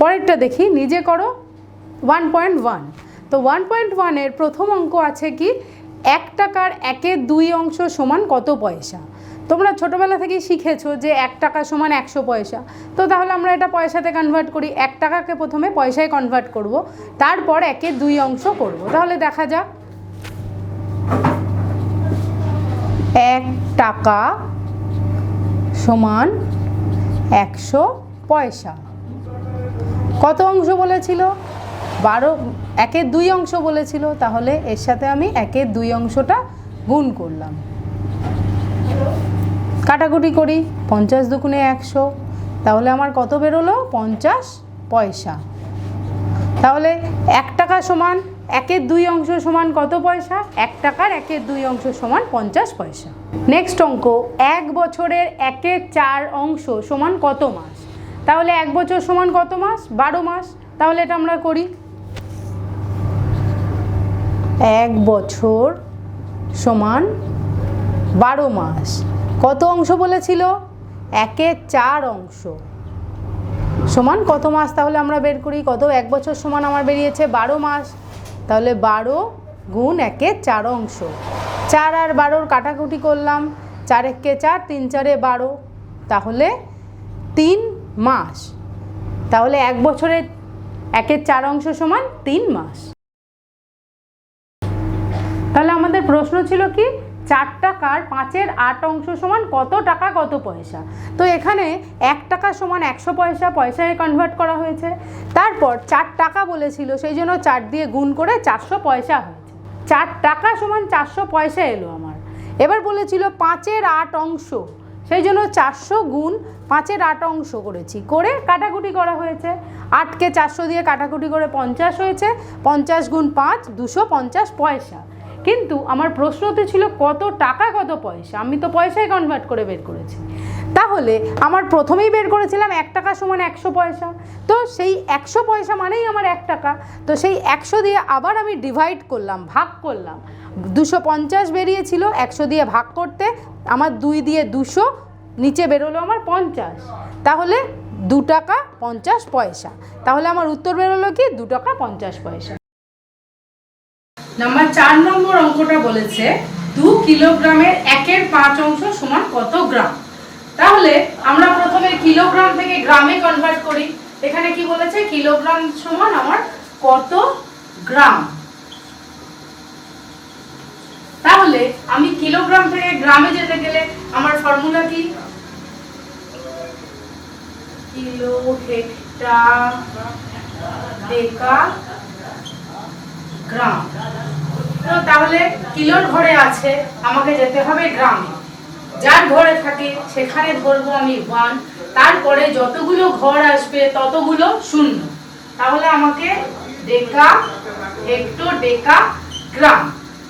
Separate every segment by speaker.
Speaker 1: পরেরটা দেখি, নিজে করো। ওয়ান পয়েন্ট ওয়ান তো ওয়ান পয়েন্ট ওয়ানের প্রথম অঙ্ক আছে কি, এক টাকার একের দুই অংশ সমান কত পয়সা? তোমরা ছোটোবেলা থেকেই শিখেছো যে এক টাকা সমান একশো পয়সা। তো তাহলে আমরা এটা পয়সাতে কনভার্ট করি, এক টাকাকে প্রথমে পয়সায় কনভার্ট করব, তারপর একের দুই অংশ করব। তাহলে দেখা যাক। এক টাকা সমান একশো পয়সা। কত অংশ বলেছিল? বারো, একের দুই অংশ বলেছিল, তাহলে এর সাথে আমি একের দুই অংশটা গুণ করলাম। কাটাকুটি করি, পঞ্চাশ দুগুণে একশো, তাহলে আমার কত বেরোলো? পঞ্চাশ পয়সা। তাহলে এক টাকা সমান একের দুই অংশ সমান কত পয়সা? এক টাকার একের দুই অংশ সমান পঞ্চাশ পয়সা। নেক্সট অঙ্ক, এক বছরের একের চার অংশ সমান কত মাস? তাহলে এক বছর সমান কত মাস? বারো মাস। তাহলে এটা আমরা করি। এক বছর সমান বারো মাস। কত অংশ বলেছিল? একে চার অংশ। সমান কত মাস? তাহলে আমরা বের করি। কত? এক বছর সমান আমার বেরিয়েছে বারো মাস। তাহলে বারো গুণ একে চার অংশ। চার আর বারোর কাটাকুটি করলাম। চার একে চার, তিন চারে বারো। তাহলে তিন মাস। তাহলে এক বছরের একের চার অংশ সমান তিন মাস। তাহলে আমাদের প্রশ্ন ছিল কি? চার টাকার পাঁচের আট অংশ সমান কত টাকা, কত পয়সা? তো এখানে এক টাকা সমান একশো পয়সা, পয়সায় কনভার্ট করা হয়েছে। তারপর চার টাকা বলেছিল, সেই জন্য চার দিয়ে গুণ করে চারশো পয়সা হয়েছে। চার টাকা সমান চারশো পয়সা এলো আমার। এবার বলেছিল পাঁচের আট অংশ সেই জন্য চারশো গুণ পাঁচের আট অংশ করেছি। করে কাটাকুটি করা হয়েছে। আটকে চারশো দিয়ে কাটাকুটি করে পঞ্চাশ হয়েছে। পঞ্চাশ গুণ পাঁচ, দুশো পঞ্চাশ পয়সা। কিন্তু আমার প্রশ্নতে ছিল, কত টাকা, কত পয়সা? আমি তো পয়সায় কনভার্ট করে বের করেছি। তাহলে আমার প্রথমেই বের করেছিলাম এক টাকা সমান একশো পয়সা। তো সেই একশো পয়সা মানেই আমার এক টাকা। তো সেই একশো দিয়ে আবার আমি ডিভাইড করলাম, ভাগ করলাম। দুশো পঞ্চাশ বেরিয়েছিল, একশো দিয়ে ভাগ করতে আমার দুই দিয়ে দুশো, নিচে বেরোলো আমার পঞ্চাশ। তাহলে দু টাকা পঞ্চাশ পয়সা। তাহলে আমার উত্তর বেরোলো কি? দু টাকা পঞ্চাশ পয়সা। নাম্বার চার নম্বর অঙ্কটা বলেছে, দু কিলোগ্রামের একের পাঁচ অংশ সমান কত গ্রাম? তাহলে আমরা প্রথমে কিলোগ্রাম থেকে গ্রামে কনভার্ট করি। এখানে কি বলেছে? কিলোগ্রাম সমান আমার কত গ্রাম? তাহলে আমি কিলোগ্রাম থেকে গ্রামে যেতে গেলে আমার ফর্মুলা কি? Kilo hecto deca gram. তো তাহলে কিলোর ঘরে আছে, আমাকে যেতে হবে গ্রামে। যার ঘরে থাকে, সেখানে ধরবো আমি ওয়ান তারপরে যতগুলো ঘর আসবে, ততগুলো শূন্য। তাহলে আমাকে ডেকা হেক্টো ডেকা গ্রাম।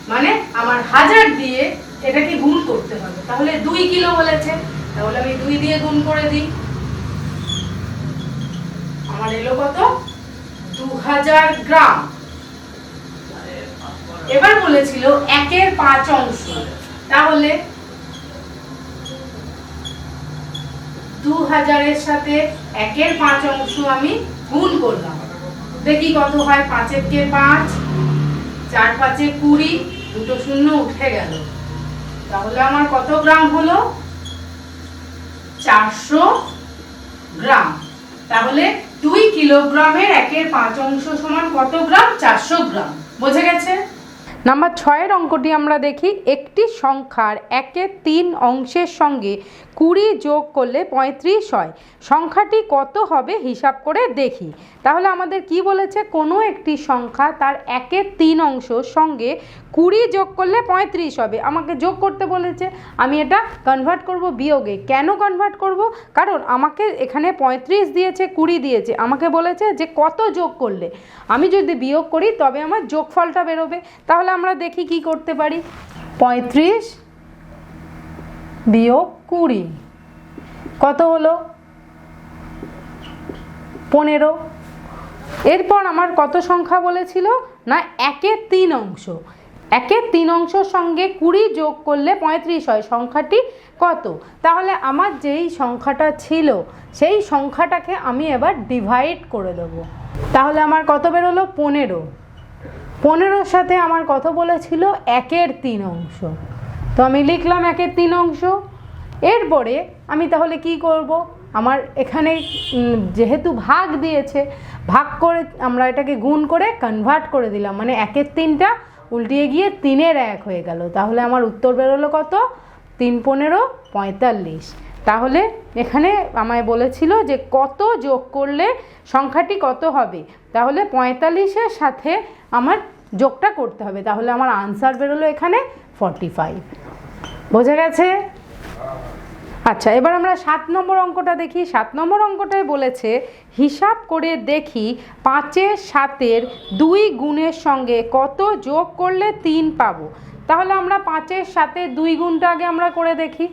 Speaker 1: মানে আমার হাজার দিয়ে এটাকে গুণ করতে হবে। তাহলে দুই কিলো বলেছে, তাহলে আমি দুই দিয়ে গুণ করে দিই। আমার এলো কত? দু হাজার গ্রাম। এবার বলেছিল একের পাঁচ অংশ। তাহলে দু হাজারের সাথে একের পাঁচ অংশ আমি গুণ করলাম। দেখি কত হয়, পাঁচের কে পাঁচ? চার পাঁচে কুড়ি, দুটো শূন্য উঠে গেল। তাহলে আমার কত গ্রাম হলো? চারশো গ্রাম। তাহলে দুই কিলোগ্রামের একের পাঁচ অংশ সমান কত গ্রাম? চারশো গ্রাম। বোঝা গেছে? নাম্বার ছয়ের অঙ্কটি আমরা দেখি একটি সংখ্যার একে তিন অংশের সঙ্গে কুড়ি যোগ করলে পঁয়ত্রিশ হয়। সংখ্যাটি কত হবে হিসাব করে দেখি। তাহলে আমাদের কি বলেছে? কোনো একটি সংখ্যা তার একের তিন অংশ সঙ্গে কুড়ি যোগ করলে পঁয়ত্রিশ হবে। আমাকে যোগ করতে বলেছে। আমি এটা কনভার্ট করব বিয়োগে। কেন কনভার্ট করব? কারণ আমাকে এখানে পঁয়ত্রিশ দিয়েছে, কুড়ি দিয়েছে। আমাকে বলেছে যে কত যোগ করলে? আমি যদি বিয়োগ করি, তবে আমার যোগফলটা বেরোবে। তাহলে আমরা দেখি কি করতে পারি। পঁয়ত্রিশ বিয়োগ কুড়ি। কত হলো? পনেরো। এরপর আমার কত সংখ্যা বলেছিল? না একের তিন অংশ। একের তিন অংশের সঙ্গে কুড়ি যোগ করলে পঁয়ত্রিশ হয়। সংখ্যাটি কত? তাহলে আমার যেই সংখ্যাটা ছিল, সেই সংখ্যাটাকে আমি এবার ডিভাইড করে দেবো। তাহলে আমার কত বেরোলো? পনেরো। পনেরোর সাথে আমার কত বলেছিল? একের তিন অংশ। তো আমি লিখলাম একের তিন অংশ। এরপরে আমি তাহলে কি করব? আমার এখানে যেহেতু ভাগ দিয়েছে, ভাগ করে আমরা এটাকে গুণ করে কনভার্ট করে দিলাম। মানে একের তিনটা উল্টিয়ে গিয়ে তিনের এক হয়ে গেল। তাহলে আমার উত্তর বেরোলো কত? তিন পনেরো, পঁয়তাল্লিশ। তাহলে এখানে আমায় বলেছিল যে কত যোগ করলে সংখ্যাটি কত হবে? তাহলে পঁয়তাল্লিশের সাথে আমার যোগটা করতে হবে। তাহলে আমার আনসার বেরোলো এখানে ফর্টি ফাইভ বোঝা গেছে? আচ্ছা এবার আমরা সাত নম্বর অঙ্কটা দেখি। সাত নম্বর অঙ্কটায় বলেছে, হিসাব করে দেখি পাঁচের সাতের দুই গুণের সঙ্গে কত যোগ করলে তিন পাবো। তাহলে আমরা পাঁচের সাথে দুই গুণটা আগে আমরা করে দেখি।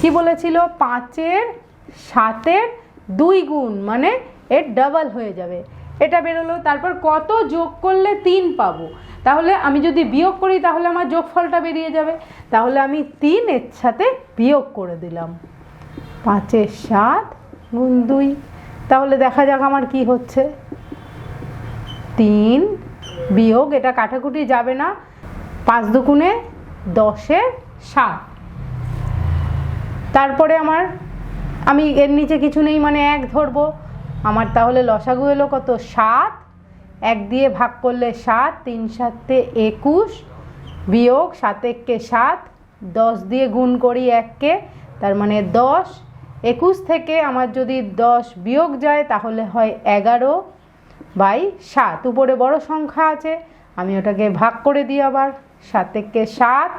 Speaker 1: কি বলেছিল? পাঁচের সাতের দুই গুণ মানে এর ডাবল হয়ে যাবে। এটা বেরোলো, তারপর কত যোগ করলে তিন পাবো? তাহলে আমি যদি বিয়োগ করি, তাহলে আমার যোগফলটা বেরিয়ে যাবে। তাহলে আমি তিন এর সাথে বিয়োগ করে দিলাম। পাঁচের সাত গুণ দুই। তাহলে দেখা যাক আমার কি হচ্ছে। তিন বিয়োগ, এটা কাটাকুটি যাবে না। পাঁচ দুগুণে দশের সাত। তারপরে আমার, আমি এর নিচে কিছু নেই মানে এক ধরবো। আমার তাহলে লসাগু এলো কত? সাত এক দিয়ে ভাগ করলে সাত, তিন সাতে একুশ, বিয়োগ সাত এককে সাত, দশ দিয়ে গুণ করি এককে, তার মানে দশ। একুশ থেকে আমার যদি দশ বিয়োগ যায়, তাহলে হয় এগারো বাই সাত। উপরে বড় সংখ্যা আছে, আমি ওটাকে ভাগ করে দিই আবার। সাত একে সাত,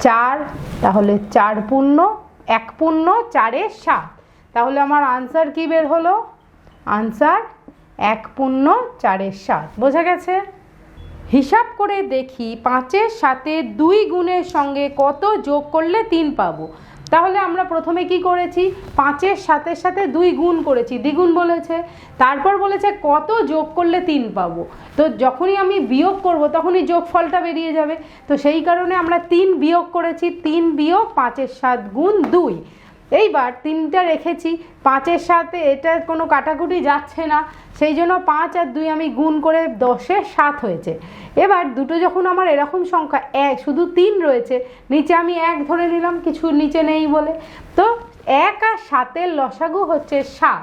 Speaker 1: চার, তাহলে চার পূর্ণ, এক পূর্ণ, চারে সাত। তাহলে আমার আনসার কি বের হলো? আনসার এক পূর্ণ চারের সাত। বোঝা গেছে? হিসাব করে দেখি পাঁচের সাথে দুই গুণের সঙ্গে কত যোগ করলে তিন পাবো। তাহলে আমরা প্রথমে কি করেছি? পাঁচের সাথে সাথে দুই গুণ করেছি। দ্বিগুণ বলেছে। তারপর বলেছে কত যোগ করলে তিন পাবো। তো যখনই আমি বিয়োগ করব তখনই যোগফলটা বেরিয়ে যাবে। তো সেই কারণে আমরা তিন বিয়োগ করেছি। তিন বিয়োগ পাঁচের সাত গুণ দুই। এইবার তিনটা রেখেছি, পাঁচের সাথে এটা কোনো কাটাকুটি যাচ্ছে না, সেই জন্য পাঁচ আর দুই আমি গুণ করে দশে সাত হয়েছে। এবার দুটো যখন আমার এরকম সংখ্যা, এক, শুধু তিন রয়েছে, নিচে আমি এক ধরে নিলাম, কিছু নিচে নেই বলে। তো এক আর সাতের লসাগু হচ্ছে সাত।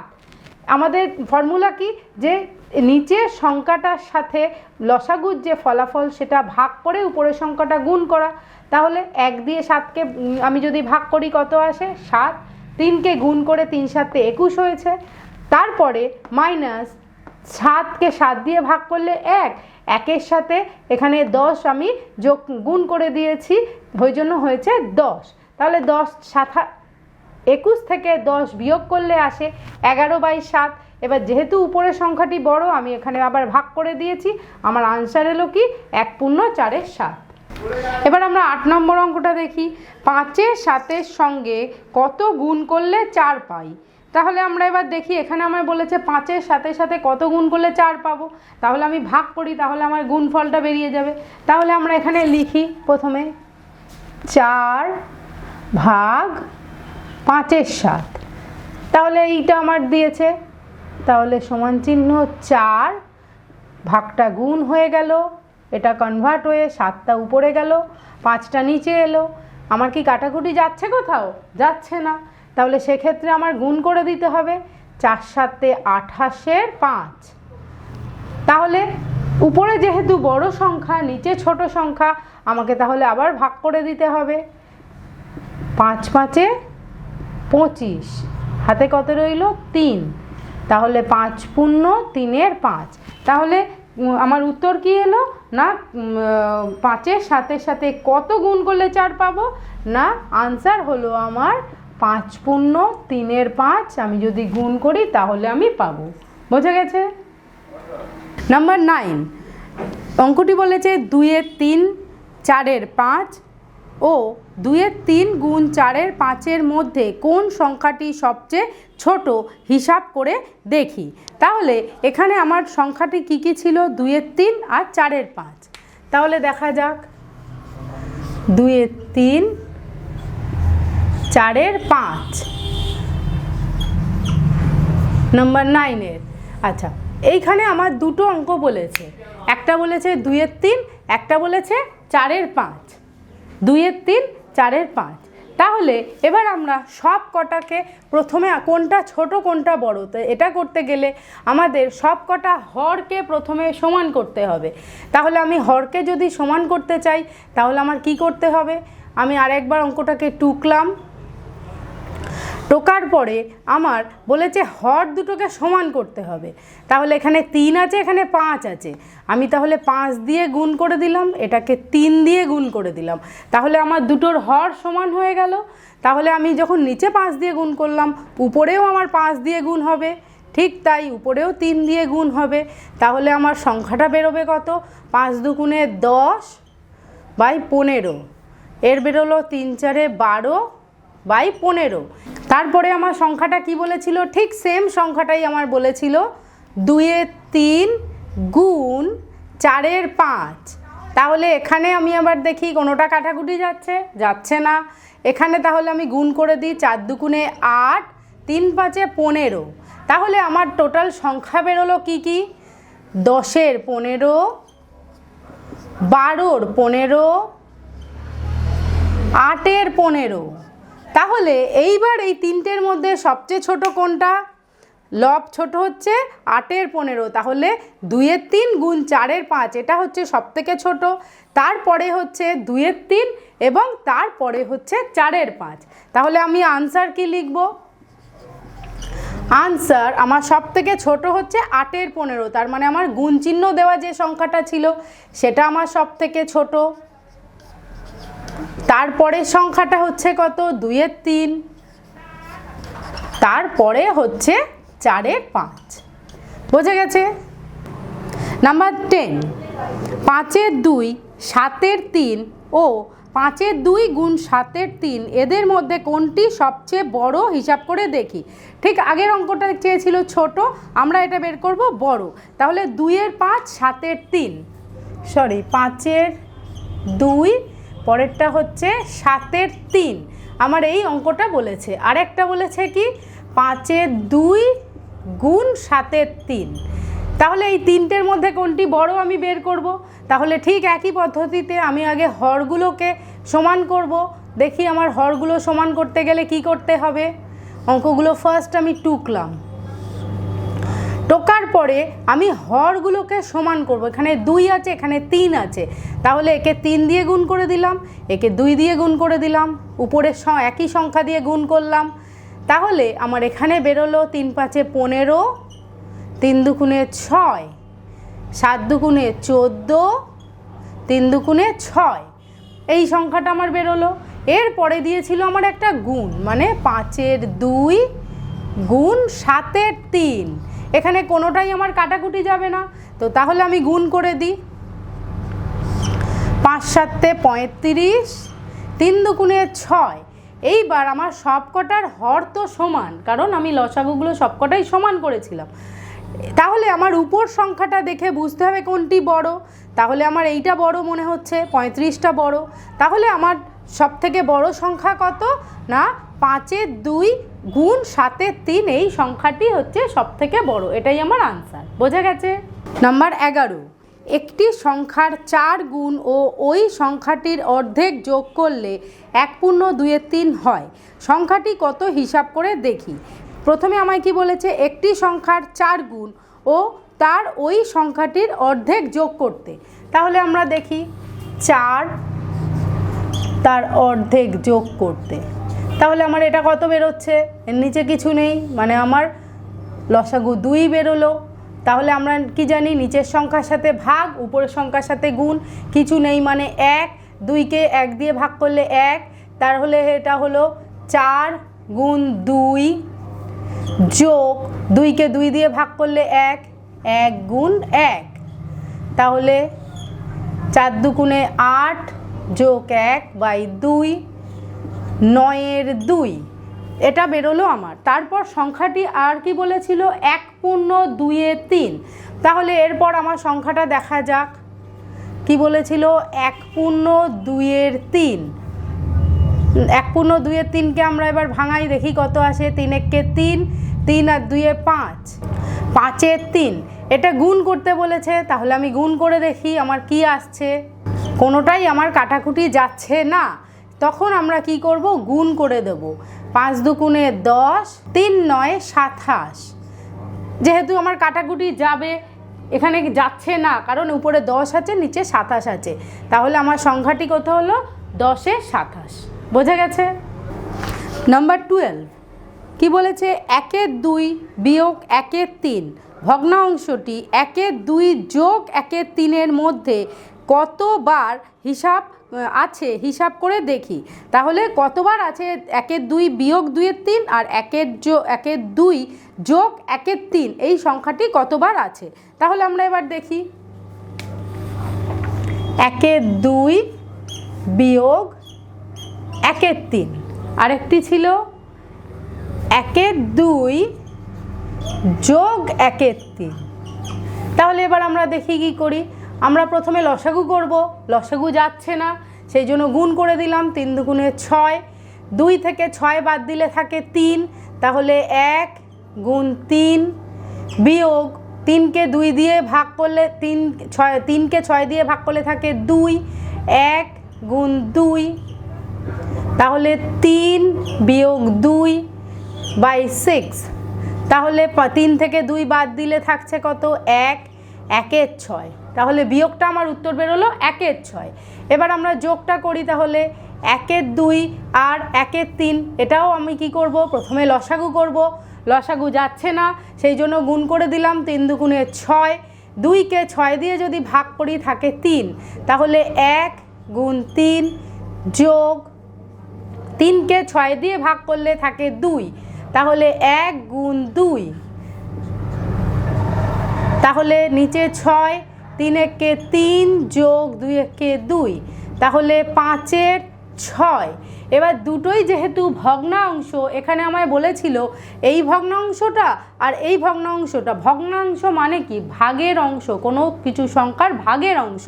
Speaker 1: আমাদের ফর্মুলা কি? যে নিচের সংখ্যাটার সাথে লসাগুর যে ফলাফল, সেটা ভাগ করে উপরের সংখ্যাটা গুণ করা। তাহলে এক দিয়ে সাতকে আমি যদি ভাগ করি কত আসে? সাত। তিনকে গুণ করে তিন সাতে একুশ হয়েছে। তারপরে মাইনাস সাতকে সাত দিয়ে ভাগ করলে এক। একের সাথে এখানে দশ আমি যোগ, গুণ করে দিয়েছি, ওই জন্য হয়েছে দশ। তাহলে দশ সাথা, একুশ থেকে দশ বিয়োগ করলে আসে এগারো বাই সাত। এবার যেহেতু উপরের সংখ্যাটি বড়, আমি এখানে আবার ভাগ করে দিয়েছি। আমার আনসার এলো কি? এক পূর্ণ চারের সাত। এবার আমরা আট নম্বর অঙ্কটা দেখি। পাঁচের সাতের সঙ্গে কত গুণ করলে চার পাই? তাহলে আমরা এবার দেখি, এখানে আমার বলেছে পাঁচের সাথে সাথে কত গুণ করলে চার পাবো? তাহলে আমি ভাগ করি, তাহলে আমার গুণফলটা বেরিয়ে যাবে। তাহলে আমরা এখানে লিখি প্রথমে চার ভাগ পাঁচের সাত। তাহলে এইটা আমার দিয়েছে। তাহলে সমান চিহ্ন চার, ভাগটা গুণ হয়ে গেল। এটা কনভার্ট হয়ে সাতটা উপরে গেল, পাঁচটা নিচে এলো। আমার কি কাটাকুটি যাচ্ছে কোথাও? যাচ্ছে না। তাহলে সেক্ষেত্রে আমার গুণ করে দিতে হবে চার সাতে আঠাশের পাঁচ। তাহলে উপরে যেহেতু বড় সংখ্যা, নিচে ছোট সংখ্যা, আমাকে তাহলে আবার ভাগ করে দিতে হবে। পাঁচ পাঁচে পঁচিশ। হাতে কত রইল? তিন। তাহলে পাঁচ পূর্ণ তিনের পাঁচ। তাহলে আমার উত্তর কী এলো? না পাঁচের সাথে সাথে কত গুণ করলে চার পাবো? না আনসার হলো আমার পাঁচ পূর্ণ, তিনের পাঁচ। আমি যদি গুণ করি, তাহলে আমি পাবো। বোঝা গেছে? নাম্বার নাইন অঙ্কটি বলেছে দুইয়ের তিন, চারের পাঁচ। ও দুইয়ের তিন গুণ চারের পাঁচের মধ্যে কোন সংখ্যাটি সবচেয়ে ছোট? হিসাব করে দেখি। তাহলে এখানে আমার সংখ্যাটি কি কি ছিল? দুইয়ের তিন আর চারের পাঁচ। তাহলে দেখা যাক। দুইয়ের তিন, চারের পাঁচ। নম্বর নাইনের আচ্ছা এইখানে আমার দুটো অঙ্ক বলেছে। একটা বলেছে দুইয়ের তিন, একটা বলেছে চারের পাঁচ। দুইয়ের তিন, চারের পাঁচ। তাহলে এবার আমরা সব কটাকে প্রথমে কোনটা ছোট, কোনটা বড়? তো এটা করতে গেলে আমাদের সব কটা হরকে প্রথমে সমান করতে হবে। তাহলে আমি হরকে যদি সমান করতে চাই, তাহলে আমার কি করতে হবে? আমি আরেকবার অঙ্কটাকে টুকলাম। টোকার পরে আমার বলেছে, হর দুটোকে সমান করতে হবে। তাহলে এখানে তিন আছে, এখানে পাঁচ আছে। আমি তাহলে পাঁচ দিয়ে গুণ করে দিলাম, এটাকে তিন দিয়ে গুণ করে দিলাম। তাহলে আমার দুটোর হর সমান হয়ে গেল। তাহলে আমি যখন নিচে পাঁচ দিয়ে গুণ করলাম, উপরেও আমার পাঁচ দিয়ে গুণ হবে। ঠিক তাই উপরেও তিন দিয়ে গুণ হবে। তাহলে আমার সংখ্যাটা বেরোবে কত? পাঁচ দুগুণে দশ বাই পনেরো। এর বেরোলো তিন চারে বারো বাই পনেরো। তারপরে আমার সংখ্যাটা কি বলেছিল? ঠিক সেম সংখ্যাটাই আমার বলেছিল। দুইয়ের তিন গুণ চারের পাঁচ। তাহলে এখানে আমি আবার দেখি কোনোটা কাটাকুটি যাচ্ছে যাচ্ছে না। এখানে তাহলে আমি গুণ করে দিই চার দুগুণে আট, তিন পাঁচে পনেরো। তাহলে আমার টোটাল সংখ্যা বেরোলো কি কি? দশের পনেরো, বারোর পনেরো, আটের পনেরো। তাহলে এইবার এই তিনটের মধ্যে সবচেয়ে ছোট কোনটা? লব ছোট হচ্ছে আটের পনেরো, তাহলে দুইয়ের তিন গুণ চারের পাঁচ, এটা হচ্ছে সব থেকে ছোট। তারপরে হচ্ছে দুইয়ের তিন এবং তারপরে হচ্ছে চারের পাঁচ। তাহলে আমি আনসার কি লিখব? আনসার আমার সব থেকে ছোট হচ্ছে আটের পনেরো, তার মানে আমার গুণ চিহ্ন দেওয়া যে সংখ্যাটা ছিল, সেটা আমার সব থেকে ছোট। তারপরের সংখ্যাটা হচ্ছে কত? দুইয়ের তিন। তারপরে হচ্ছে চারের পাঁচ। বোঝা গেছে? নাম্বার টেন পাঁচের দুই, সাতের তিন ও পাঁচের দুই গুণ সাতের তিন, এদের মধ্যে কোনটি সবচেয়ে বড় হিসাব করে দেখি। ঠিক আগের অঙ্কটা চেয়েছিল ছোট, আমরা এটা বের করব বড়। তাহলে দুইয়ের পাঁচ, সাতের তিন। সরি পাঁচের দুই পরেরটা হচ্ছে সাতের তিন। আমার এই অঙ্কটা বলেছে। আরেকটা বলেছে কি? পাঁচের দুই গুণ সাতের তিন। তাহলে এই তিনটের মধ্যে কোনটি বড় আমি বের করব? তাহলে ঠিক একই পদ্ধতিতে আমি আগে হরগুলোকে সমান করব। দেখি আমার হরগুলো সমান করতে গেলে কি করতে হবে? অঙ্কগুলো ফার্স্ট আমি টুকলাম। টোকার পরে আমি হরগুলোকে সমান করব। এখানে দুই আছে, এখানে তিন আছে। তাহলে একে তিন দিয়ে গুণ করে দিলাম, একে দুই দিয়ে গুণ করে দিলাম উপরের একই সংখ্যা দিয়ে গুণ করলাম। তাহলে আমার এখানে বেরোলো তিন পাঁচে পনেরো, তিন দুগুণে ছয়, সাত দুগুণে চোদ্দ, তিন দুগুণে ছয়। এই সংখ্যাটা আমার বেরোলো। এরপরে দিয়েছিল আমার একটা গুণ মানে পাঁচের দুই গুণ সাতের তিন। এখানে কোনোটাই আমার কাটাকুটি যাবে না। তো তাহলে আমি গুণ করে দিই। পাঁচ সাতে পঁয়ত্রিশ, তিন দুগুণে ছয়। এইবার আমার সবকটার হর তো সমান, কারণ আমি লসাগুগুলো সবকটাই সমান করেছিলাম। তাহলে আমার উপর সংখ্যাটা দেখে বুঝতে হবে কোনটি বড়। তাহলে আমার এইটা বড় মনে হচ্ছে, পঁয়ত্রিশটা বড়। তাহলে আমার সব থেকে বড় সংখ্যা কত? না পাঁচের দুই গুণ সাতের তিন, এই সংখ্যাটি হচ্ছে সব থেকে বড়। এটাই আমার আনসার বোঝা গেছে? নাম্বার এগারো। একটি সংখ্যার চার গুণ ও ওই সংখ্যাটির অর্ধেক যোগ করলে এক পূর্ণ দুইয়ের তিন হয়। সংখ্যাটি কত? হিসাব করে দেখি। প্রথমে আমায় কি বলেছে? একটি সংখ্যার চার গুণ ও তার ওই সংখ্যাটির অর্ধেক যোগ করতে। তাহলে আমরা দেখি, চার তার অর্ধেক যোগ করতে। তাহলে আমার এটা কত বেরোচ্ছে? এর নিচে কিছু নেই মানে আমার লসাগু দুই বেরোলো। তাহলে আমরা কি জানি, নিচের সংখ্যার সাথে ভাগ, উপরের সংখ্যার সাথে গুণ, কিছু নেই মানে এক, দুইকে এক দিয়ে ভাগ করলে এক তাহলে এটা হলো চার গুণ দুই যোগ দুইকে দুই দিয়ে ভাগ করলে এক এক গুণ এক। তাহলে চার দুগুণে আট যোগ এক বাই দুই নয়ের দুই। এটা বেরোলো আমার। তারপর সংখ্যাটি আর কি বলেছিল? এক পূর্ণ দুইয়ে তিন। তাহলে এরপর আমার সংখ্যাটা দেখা যাক। কি বলেছিল? এক পূর্ণ দুইয়ের তিন। এক পূর্ণ দুইয়ের তিনকে আমরা এবার ভাঙাই, দেখি কত আসে। তিন এককে তিন তিন আর দুইয়ে পাঁচ। পাঁচের তিন। এটা গুণ করতে বলেছে, তাহলে আমি গুণ করে দেখি আমার কি আসছে। কোনোটাই আমার কাটাকুটি যাচ্ছে না। তখন আমরা কি করব? গুণ করে দেব। পাঁচ দুগুণে দশ, তিন নয়, সাতাশ। যেহেতু আমার কাটাকুটি যাবে, এখানে যাচ্ছে না, কারণ উপরে দশ আছে, নিচে সাতাশ আছে। তাহলে আমার সংখ্যাটি কত হলো? দশে সাতাশ। বোঝা গেছে? নাম্বার টুয়েলভ কি বলেছে? একের দুই বিয়োগ একের তিন। ভগ্নাংশটি একের দুই যোগ একের তিনের মধ্যে কতবার হিসাব আছে, হিসাব করে দেখি। তাহলে কতবার আছে একের দুই বিয়োগ দুইয়ের তিন আর একের একের দুই যোগ একের তিন? এই সংখ্যাটি কতবার আছে? তাহলে আমরা এবার দেখি। একের দুই বিয়োগ একের তিন। আরেকটি ছিল একের দুই যোগ একের তিন। তাহলে এবার আমরা দেখি কি করি। আমরা প্রথমে লসাগু করব, লসাগু যাচ্ছে না, সেই জন্য গুণ করে দিলাম তিন দুগুণে ছয়। দুই থেকে ছয় বাদ দিলে থাকে তিন, তাহলে এক গুণ তিন বিয়োগ তিনকে দুই দিয়ে ভাগ করলে তিন, ছয়, তিনকে ছয় দিয়ে ভাগ করলে থাকে দুই, এক গুণ দুই। তাহলে তিন বিয়োগ দুই বাই সিক্স। তাহলে তিন থেকে দুই বাদ দিলে থাকছে কত? এক। একের ছয়। তাহলে বিয়োগটা আমার উত্তর বেরোলো একের ছয়। এবার আমরা যোগটা করি তাহলে একের দুই আর একের তিন। এটাও আমি কি করব? প্রথমে লসাগু করব। লসাগু যাচ্ছে না, সেই জন্য গুণ করে দিলাম তিন দুগুণে ছয়। দুইকে ছয় দিয়ে যদি ভাগ করি থাকে তিন। তাহলে এক গুণ তিন যোগ তিনকে ছয় দিয়ে ভাগ করলে থাকে দুই। তাহলে এক গুণ দুই। তাহলে নিচে ছয়, তিন একে তিন যোগ দুই একে দুই। তাহলে পাঁচের ছয়। এবার দুটোই যেহেতু ভগ্নাংশ, এখানে আমায় বলেছিল এই ভগ্নাংশটা আর এই ভগ্নাংশটা। ভগ্নাংশ মানে কি? ভাগের অংশ, কোনো কিছু সংখ্যার ভাগের অংশ।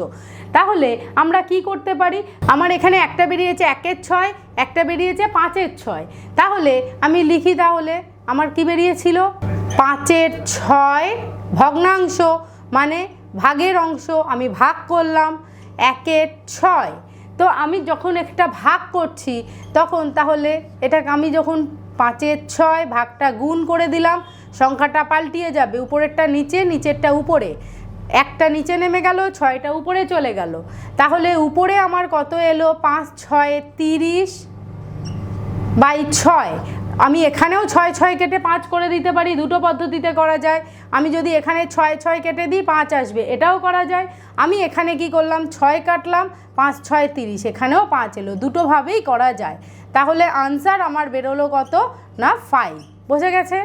Speaker 1: তাহলে আমরা কি করতে পারি? আমার এখানে একটা বেরিয়েছে একের ছয়, একটা বেরিয়েছে পাঁচের ছয়। তাহলে আমি লিখি তাহলে, আমার কি বেরিয়েছিল? পাঁচের ছয় ভগ্নাংশ মানে ভাগের অংশ আমি ভাগ করলাম একের ছয়। তো আমি যখন একটা ভাগ করছি, তখন তাহলে এটা আমি যখন পাঁচের ছয় ভাগটা গুণ করে দিলাম, সংখ্যাটা পাল্টিয়ে যাবে, উপরেরটা নিচে, নিচেরটা উপরে। একটা নিচে নেমে গেল, ছয়টা উপরে চলে গেল। তাহলে উপরে আমার কত এলো? পাঁচ, ছয়, তিরিশ বাই ছয়। আমি এখানেও ছয় ছয় কেটে পাঁচ করে দিতে পারি, দুটো পদ্ধতিতে করা যায়। আমি যদি এখানে ছয় ছয় কেটে দিই, পাঁচ আসবে, এটাও করা যায়। আমি এখানে কি করলাম, ছয় কাটলাম, পাঁচ ছয় তিরিশ, এখানেও পাঁচ এলো দুটোভাবেই করা যায়। তাহলে আনসার আমার বেরোলো কত? না ফাইভ বোঝা গেছে?